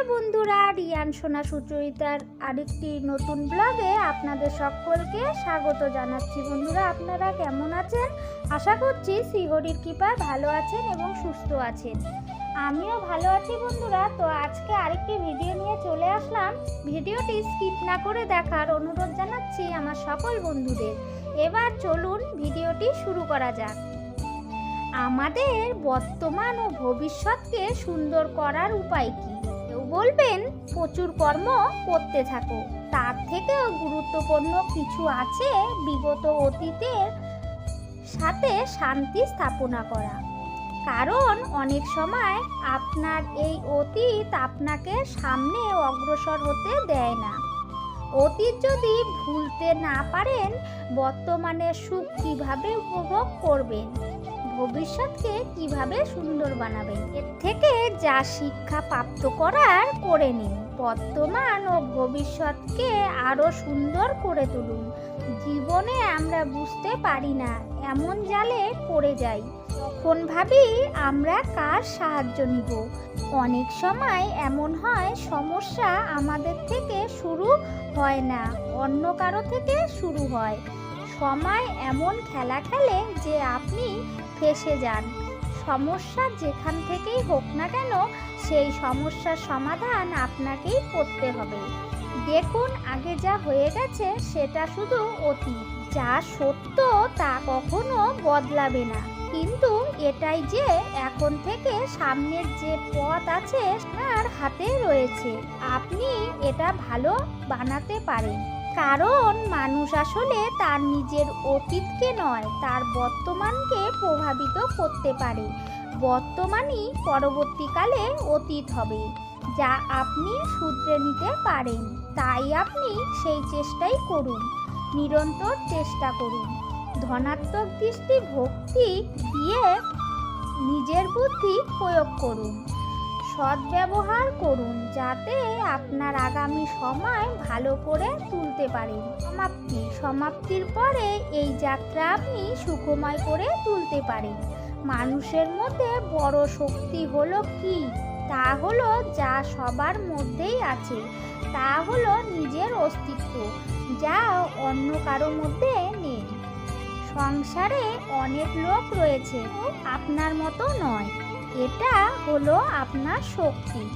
নমস্কার বন্ধুরা, রিয়ান সোনা সুচরিতার আরেকটি নতুন ব্লগে আপনাদের সকলকে স্বাগত জানাচ্ছি। বন্ধুরা, আপনারা কেমন আছেন? আশা করছি শ্রীহরির কৃপায় ভালো আছেন এবং সুস্থ আছেন। আমিও ভালো আছি বন্ধুরা, তো আজকে আরেকটি ভিডিও নিয়ে চলে আসলাম। ভিডিওটি স্কিপ না করে দেখার অনুরোধ জানাচ্ছি আমার সকল বন্ধুদের। এবার চলুন ভিডিওটি শুরু করা যাক। আমাদের বর্তমান ও ভবিষ্যৎকে সুন্দর করার উপায় কি? বলবেন, প্রচুর কর্ম করতে থাকো। তার থেকেও গুরুত্বপূর্ণ কিছু আছে বিগত অতীতের সাথে শান্তি স্থাপনা করা। কারণ অনেক সময় আপনার এই অতীত আপনাকে সামনে অগ্রসর হতে দেয় না। অতীত যদি ভুলতে না পারেন, বর্তমানে সুখ কীভাবে উপভোগ করবেন? ভবিষ্যৎকে কীভাবে সুন্দর বানাবেন এর থেকে যা শিক্ষা প্রাপ্ত করার করে নিন। বর্তমান ও ভবিষ্যৎকে আরও সুন্দর করে তুলুন। জীবনে আমরা বুঝতে পারি না, এমন জালে পড়ে যাই। তখন ভাবি আমরা কার সাহায্য নিব? অনেক সময় এমন হয়, সমস্যা আমাদের থেকে শুরু হয় না, অন্য কারও থেকে শুরু হয়। সময় এমন খেলা খেলে যে আপনি ফেসে যান। সমস্যা যেখান থেকেই হোক না কেন, সেই সমস্যার সমাধান আপনাকেই করতে হবে। দেখুন, আগে যা হয়ে গেছে, সেটা শুধু অতীত। যা সত্য, তা কখনো বদলাবে না। কিন্তু এটাই যে এখন থেকে সামনের যে পথ আছে তার হাতে রয়েছে। আপনি এটা ভালো বানাতে পারেন। কারণ মানুষ আসলে তার নিজের অতীতকে নয়, তার বর্তমানকে প্রভাবিত করতে পারে। বর্তমানই পরবর্তীকালে অতীত হবে, যা আপনি শুধরে নিতে পারেন। তাই আপনি সেই চেষ্টাই করুন, নিরন্তর চেষ্টা করুন। ধনাত্মক দৃষ্টি ভক্তি দিয়ে নিজের বুদ্ধি প্রয়োগ করুন। সদ্ব্যবহার করুন যাতে আপনার আগামী সময় ভালো করে তুলতে পারেন সমাপ্তি। সমাপ্তির পরে এই যাত্রা আপনি সুখময় করে তুলতে পারেন। মানুষের মধ্যে বড় শক্তি হলো কি? তা হলো যা সবার মধ্যেই আছে। তা হলো নিজের অস্তিত্ব, যা অন্য কারও মধ্যে নেই। সংসারে অনেক লোক রয়েছে আপনার মতো নয়। এটা হলো আপনার শক্তি।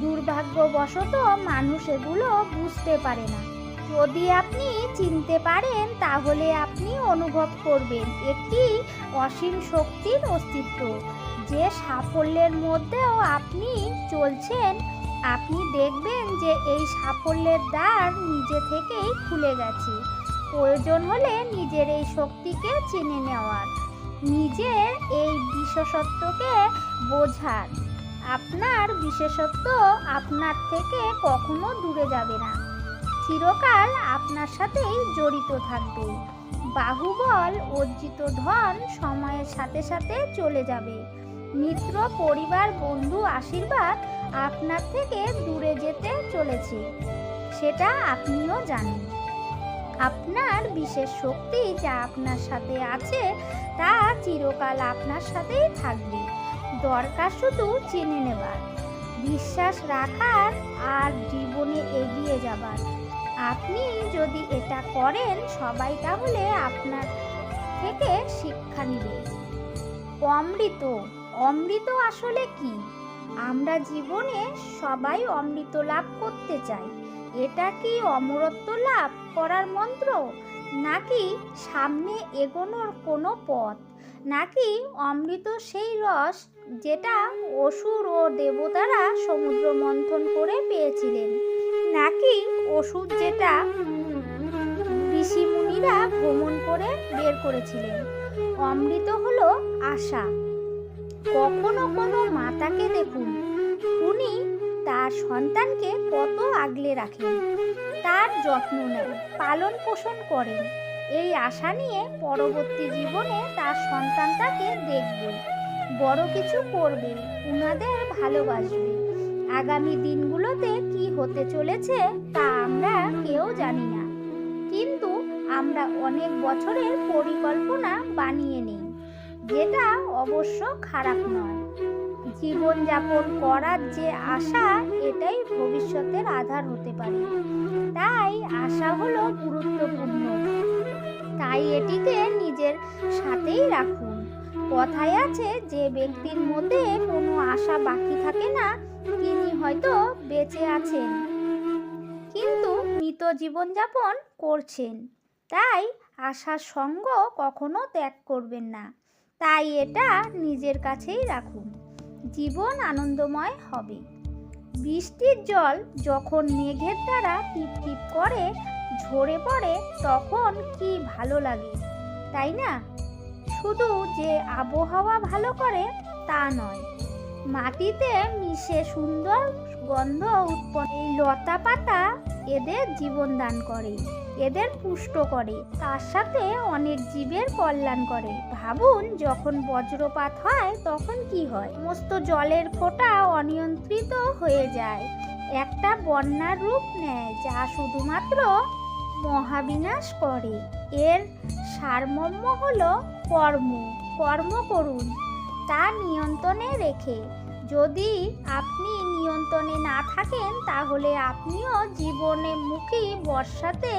দুর্ভাগ্যবশত মানুষ এগুলো বুঝতে পারে না। যদি আপনি চিনতে পারেন, তাহলে আপনি অনুভব করবেন একটি অসীম শক্তির অস্তিত্ব। যে সাফল্যের মধ্যেও আপনি চলছেন, আপনি দেখবেন যে এই সাফল্যের দ্বার নিজে থেকেই খুলে গেছে। প্রয়োজন হলে নিজের এই শক্তিকে চিনে নেওয়ার। নিজের এই বিশেষত্বকে বোঝার আপনার বিশেষত্ব আপনার থেকে কখনো দূরে যাবে না। চিরকাল আপনার সাথেই জড়িত থাকবে। বাহুবল অর্জিত ধন সময়ের সাথে সাথে চলে যাবে। মিত্র পরিবার বন্ধু আশীর্বাদ আপনার থেকে দূরে যেতে চলেছে। সেটা আপনিও জানেন। আপনার বিশেষ শক্তি যা আপনার সাথে আছে, তা চিরকাল আপনার সাথেই থাকবে। দরকার শুধু চিনে নেবার। বিশ্বাস রাখার আর জীবনে এগিয়ে যাবার। আপনি যদি এটা করেন, সবাই তাহলে আপনার থেকে শিক্ষা নিবে। অমৃত অমৃত আসলে কি? আমরা জীবনে সবাই অমৃত লাভ করতে চাই। এটা কি অমরত্ব লাভ করার মন্ত্র? নাকি সামনে এগোনোর কোনো পথ? নাকি অমৃত সেই রস যেটা অসুর ও দেবতারা সমুদ্র মন্থন করে পেয়েছিলেন? নাকি ওষুধ যেটা ঋষি মুনিরা ভ্রমণ করে বের করেছিলেন? অমৃত হলো আশা। কখনো কোনো মাতাকে দেখুন। তার সন্তানকে কত আগলে রাখেন তার যত্ন নেন, পালন পোষণ করেন। এই আশা নিয়ে পরবর্তী জীবনে তার সন্তানটাকে দেখবে বড় কিছু করবে উনাদের ভালোবাসবে আগামী দিনগুলোতে কি হতে চলেছে তা আমরা কেউ জানি না। কিন্তু আমরা অনেক বছরের পরিকল্পনা বানিয়ে নিই, যেটা অবশ্য খারাপ নয়। জীবনযাপন করার যে আশা, এটাই ভবিষ্যতের আধার হতে পারে। তাই আশা হলো গুরুত্বপূর্ণ। তাই এটিকে নিজের সাথেই রাখুন। কথায় আছে যে ব্যক্তির মধ্যে কোনো আশা বাকি থাকে না, তিনি হয়তো বেঁচে আছেন। কিন্তু মৃত জীবনযাপন করছেন। তাই আশার সঙ্গ কখনো ত্যাগ করবেন না। তাই এটা নিজের কাছেই রাখুন। জীবন আনন্দময় হবে। বৃষ্টির জল যখন মেঘের দ্বারা টিপ টিপ করে ঝরে পড়ে, তখন কি ভালো লাগে, তাই না? শুধু যে আবহাওয়া ভালো করে, তা নয়। মাটিতে মিশে সুন্দর গন্ধ উৎপন্ন, এই লতা পাতা এদের জীবন দান করে এদের পুষ্ট করে, তার সাথে অনেক জীবের কল্যাণ করে। ভাবুন, যখন বজ্রপাত হয়, তখন কি হয়? সমস্ত জলের ফোঁটা অনিয়ন্ত্রিত হয়ে যায়। একটা বন্যার রূপ নেয়, যা শুধুমাত্র মহাবিনাশ করে। এর সারমর্ম হল কর্ম। কর্ম করুন, তা নিয়ন্ত্রণে রেখে। যদি আপনি নিয়ন্ত্রণে না থাকেন, তাহলে আপনিও জীবনে মুখী বর্ষাতে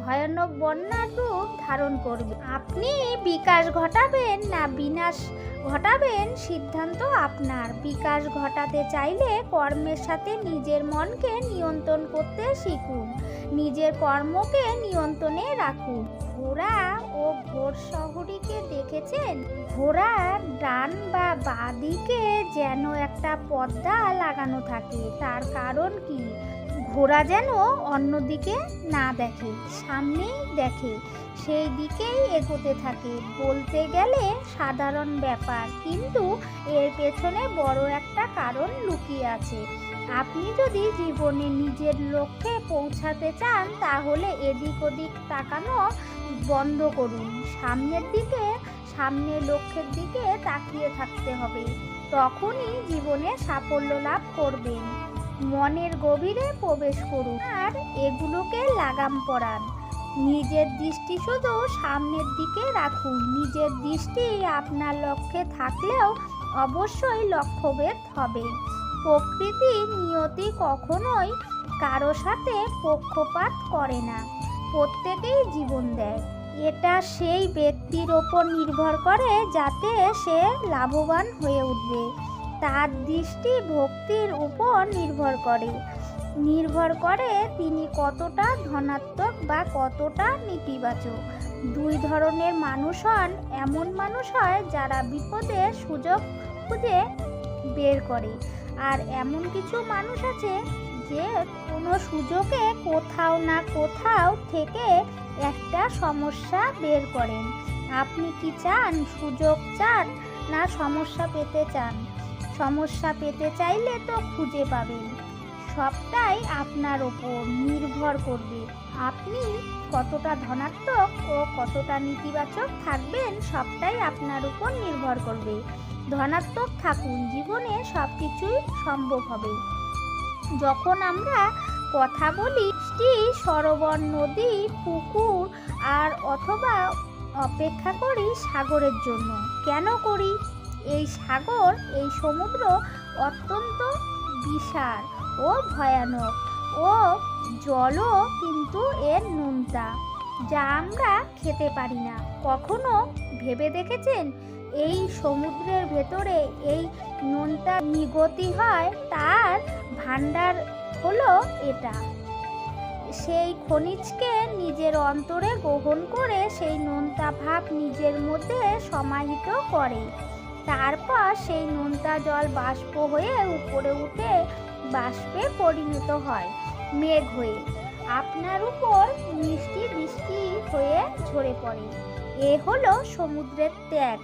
ভয়ানক বন্যার রূপ ধারণ করবেন। আপনি বিকাশ ঘটাবেন না বিনাশ ঘটাবেন, সিদ্ধান্ত আপনার। বিকাশ ঘটাতে চাইলে কর্মের সাথে নিজের মনকে নিয়ন্ত্রণ করতে শিখুন। নিজের কর্মকে নিয়ন্ত্রণে রাখুন। ঘোড়া ও ঘোর শহরীকে দেখেছেন? ঘোড়ার ডান বা বাদিকে যেন একটা পর্দা লাগানো থাকে। তার কারণ কি? ঘোড়া যেন অন্যদিকে না দেখে, সামনেই দেখে সেই দিকেই এগোতে থাকে। বলতে গেলে সাধারণ ব্যাপার, কিন্তু এর পেছনে বড় একটা কারণ লুকিয়ে আছে। আপনি যদি জীবনে নিজের লক্ষ্যে পৌঁছাতে চান, তাহলে এদিক ওদিক তাকানো বন্ধ করুন। সামনের দিকে সামনের লক্ষ্যের দিকে তাকিয়ে থাকতে হবে। তখনই জীবনে সাফল্য লাভ করবেন। মনের গভীরে প্রবেশ করুন আর এগুলোকে লাগাম পরান। নিজের দৃষ্টি শুধু সামনের দিকে রাখুন। নিজের দৃষ্টি আপনার লক্ষ্যে থাকলেও অবশ্যই লক্ষ্যভেদ হবে। প্রকৃতির নিয়তি কখনোই কারও সাথে পক্ষপাত করে না। প্রত্যেকেই জীবন দেয়। এটা সেই ব্যক্তির ওপর নির্ভর করে যাতে সে লাভবান হয়ে উঠবে। তার দৃষ্টি ভক্তির উপর নির্ভর করে। নির্ভর করে তিনি কতটা ধনাত্মক বা কতটা নেতিবাচক। দুই ধরনের মানুষ হন, এমন মানুষ হয় যারা বিপদে সুযোগ খুঁজে বের করে। আর এমন কিছু মানুষ আছে যে কোনো সুযোগে কোথাও না কোথাও থেকে একটা সমস্যা বের করেন। আপনি কি চান? সুযোগ চান? না সমস্যা পেতে চান? সমস্যা পেতে চাইলে তো খুঁজে পাবেন। সবটাই আপনার ওপর নির্ভর করবে। আপনি কতটা ধনাত্মক ও কতটা নেতিবাচক থাকবেন সবটাই আপনার উপর নির্ভর করবে। ধনাত্মক থাকুন, জীবনে সব কিছুই সম্ভব হবে। যখন আমরা কথা বলি, বৃষ্টি, সরোবর, নদী, পুকুর আর অথবা অপেক্ষা করি সাগরের জন্য। কেন করি? এই সাগর, এই সমুদ্র অত্যন্ত বিশাল ও ভয়ানক ও জলও কিন্তু এর নোনতা, যা আমরা খেতে পারি না। কখনো ভেবে দেখেছেন এই সমুদ্রের ভেতরে এই নোনতা নিগতি হয়, তার ভাণ্ডার হলো এটা। সেই খনিজকে নিজের অন্তরে গ্রহণ করে সেই নোনতা ভাব নিজের মধ্যে সমাহিত করে। তারপর সেই নোনতা জল বাষ্প হয়ে উপরে উঠে বাষ্পে পরিণত হয়, মেঘ হয়ে। আপনার উপর মিষ্টি বৃষ্টি হয়ে ঝরে পড়ে। এ হলো সমুদ্রের ত্যাগ।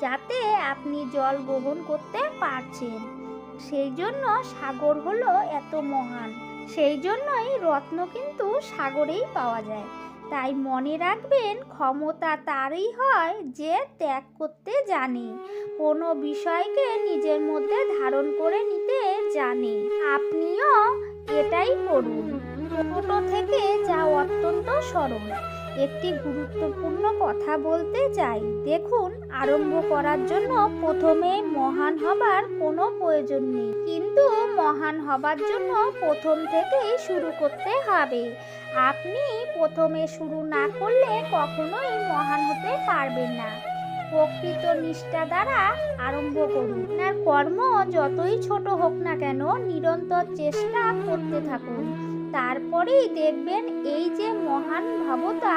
যাতে আপনি জল গ্রহণ করতে পারছেন। সেই জন্য সাগর হলো এত মহান। সেই জন্যই রত্ন কিন্তু সাগরেই পাওয়া যায়। তাই মনে রাখবেন, ক্ষমতা তারই হয় যে ত্যাগ করতে জানে। কোনো বিষয়কে নিজের মধ্যে ধারণ করে নিতে জানে। আপনিও এটাই করুন। ছোট থেকে যা অত্যন্ত সরল। একটি গুরুত্বপূর্ণ কথা বলতে চাই। দেখুন, আরম্ভ করার জন্য প্রথমে মহান হবার কোনো প্রয়োজন নেই। কিন্তু মহান হবার জন্য প্রথম থেকেই শুরু করতে হবে। আপনি প্রথমে শুরু না করলে কখনোই মহান হতে পারবেন না। প্রকৃত নিষ্ঠা দ্বারা আরম্ভ করুন। আপনার কর্ম যতই ছোট হোক না কেন, নিরন্তর চেষ্টা করতে থাকুন। তারপরেই দেখবেন এই যে মহান ভাবতা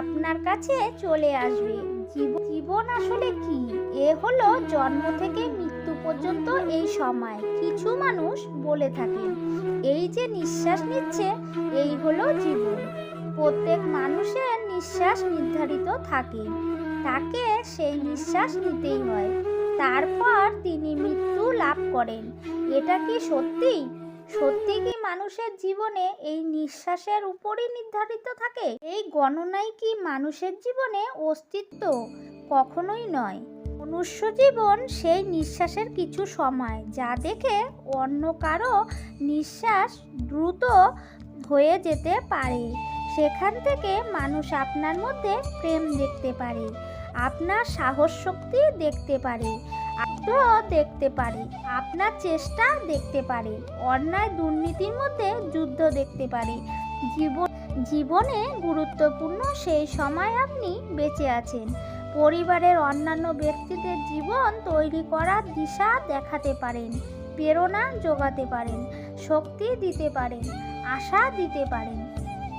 আপনার কাছে চলে আসবে। জীবন আসলে কি? এ হলো জন্ম থেকে মৃত্যু পর্যন্ত এই সময়। কিছু মানুষ বলে থাকেন, এই যে নিঃশ্বাস নিচ্ছে, এই হলো জীবন। প্রত্যেক মানুষের নিঃশ্বাস নির্ধারিত থাকে। তাকে সেই নিঃশ্বাস নিতেই হয়। তারপর তিনি মৃত্যু লাভ করেন। এটা কি সত্যি সত্যি কি মানুষের জীবনে এই নিঃশ্বাসের উপরই নির্ধারিত থাকে? এই গণনাই কি মানুষের জীবনে অস্তিত্ব? কখনোই নয়। মনুষ্য জীবন সেই নিঃশ্বাসের কিছু সময়, যা দেখে অন্য কারও নিঃশ্বাস দ্রুত হয়ে যেতে পারে। সেখান থেকে মানুষ আপনার মধ্যে প্রেম দেখতে পারে, আপনার সাহস শক্তি দেখতে পারে। আগ্রহ দেখতে পারে, আপনার চেষ্টা দেখতে পারে, অন্যায় দুর্নীতির মধ্যে যুদ্ধ দেখতে পারে। জীবন, জীবনে গুরুত্বপূর্ণ সেই সময় আপনি বেঁচে আছেন। পরিবারের অন্যান্য ব্যক্তিদের জীবন তৈরি করার দিশা দেখাতে পারেন, প্রেরণা যোগাতে পারেন, শক্তি দিতে পারেন, আশা দিতে পারেন।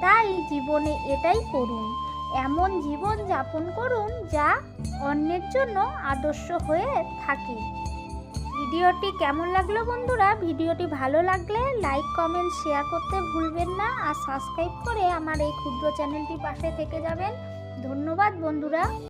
তাই জীবনে এটাই করুন। এমন জীবন যাপন করুন যা অন্যের জন্য আদর্শ হয়ে থাকে। ভিডিওটি কেমন লাগল বন্ধুরা? ভিডিওটি ভালো লাগলে লাইক, কমেন্ট, শেয়ার করতে ভুলবেন না আর সাবস্ক্রাইব করে আমার এই ক্ষুদ্র চ্যানেলটি পাশে থেকে যাবেন। ধন্যবাদ বন্ধুরা।